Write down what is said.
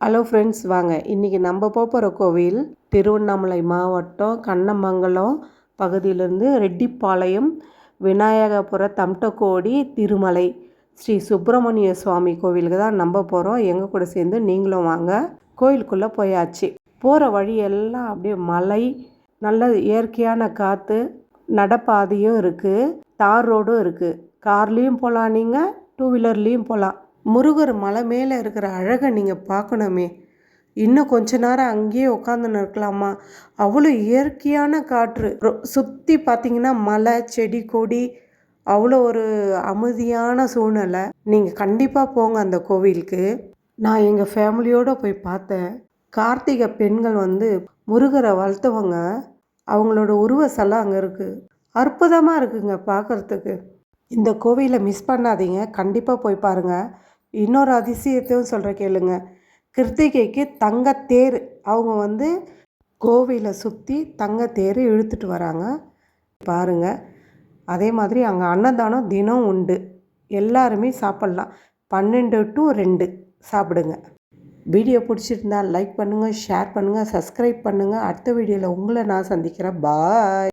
Hello friends வாங்க. இன்றைக்கி நம்ம போகிற கோவில் திருவண்ணாமலை மாவட்டம் கண்ணமங்கலம் பகுதியிலேருந்து ரெட்டிப்பாளையம் விநாயகபுர தம்டக்கோடி திருமலை. ஸ்ரீ சுப்பிரமணிய சுவாமி கோவிலுக்கு தான் நம்ப போகிறோம் எங்கள் கூட சேர்ந்து நீங்களும் வாங்க. கோயிலுக்குள்ளே போயாச்சு. போகிற வழியெல்லாம் அப்படியே மலை நல்ல இயற்கையான காற்று நடப்பாதையும் இருக்குது தார் ரோடும் இருக்குது கார்லேயும் போகலாம் நீங்கள் டூ வீலர்லேயும் போகலாம் முருகர் மலை மேலே இருக்கிற அழகை நீங்கள் பார்க்கணுமே. இன்னும் கொஞ்ச நேரம் அங்கேயே உட்காந்துன்னு இருக்கலாமா? அவ்வளோ இயற்கையான காற்று. சுற்றி பார்த்தீங்கன்னா மலை செடி கொடி. அவ்வளோ ஒரு அமைதியான சூழ்நிலை. நீங்கள் கண்டிப்பாக போங்க அந்த கோவிலுக்கு. நான் எங்கள் ஃபேமிலியோடு போய் பார்த்தேன். கார்த்திகை பெண்கள் வந்து முருகரை வளர்த்தவங்க. அவங்களோட உருவ சிலை அங்கே இருக்குது அற்புதமாக இருக்குங்க பார்க்குறதுக்கு. இந்த கோவிலை மிஸ் பண்ணாதீங்க. கண்டிப்பாக போய் பாருங்கள் இன்னொரு அதிசயத்தையும் சொல்கிற கேளுங்க. கிருத்திகைக்கு தங்கத்தேர் அவங்க வந்து கோவிலை சுற்றி தங்கத்தேர் இழுத்துட்டு வராங்க. பாருங்கள் அதே மாதிரி அங்கே அன்னதானம் தினம் உண்டு. எல்லாருமே சாப்பிட்லாம். பன்னெண்டு டு ரெண்டு சாப்பிடுங்க. வீடியோ பிடிச்சிருந்தா லைக் பண்ணுங்கள் ஷேர் பண்ணுங்கள் சப்ஸ்கிரைப் பண்ணுங்கள் அடுத்த வீடியோவில் உங்களை நான் சந்திக்கிறேன். பாய்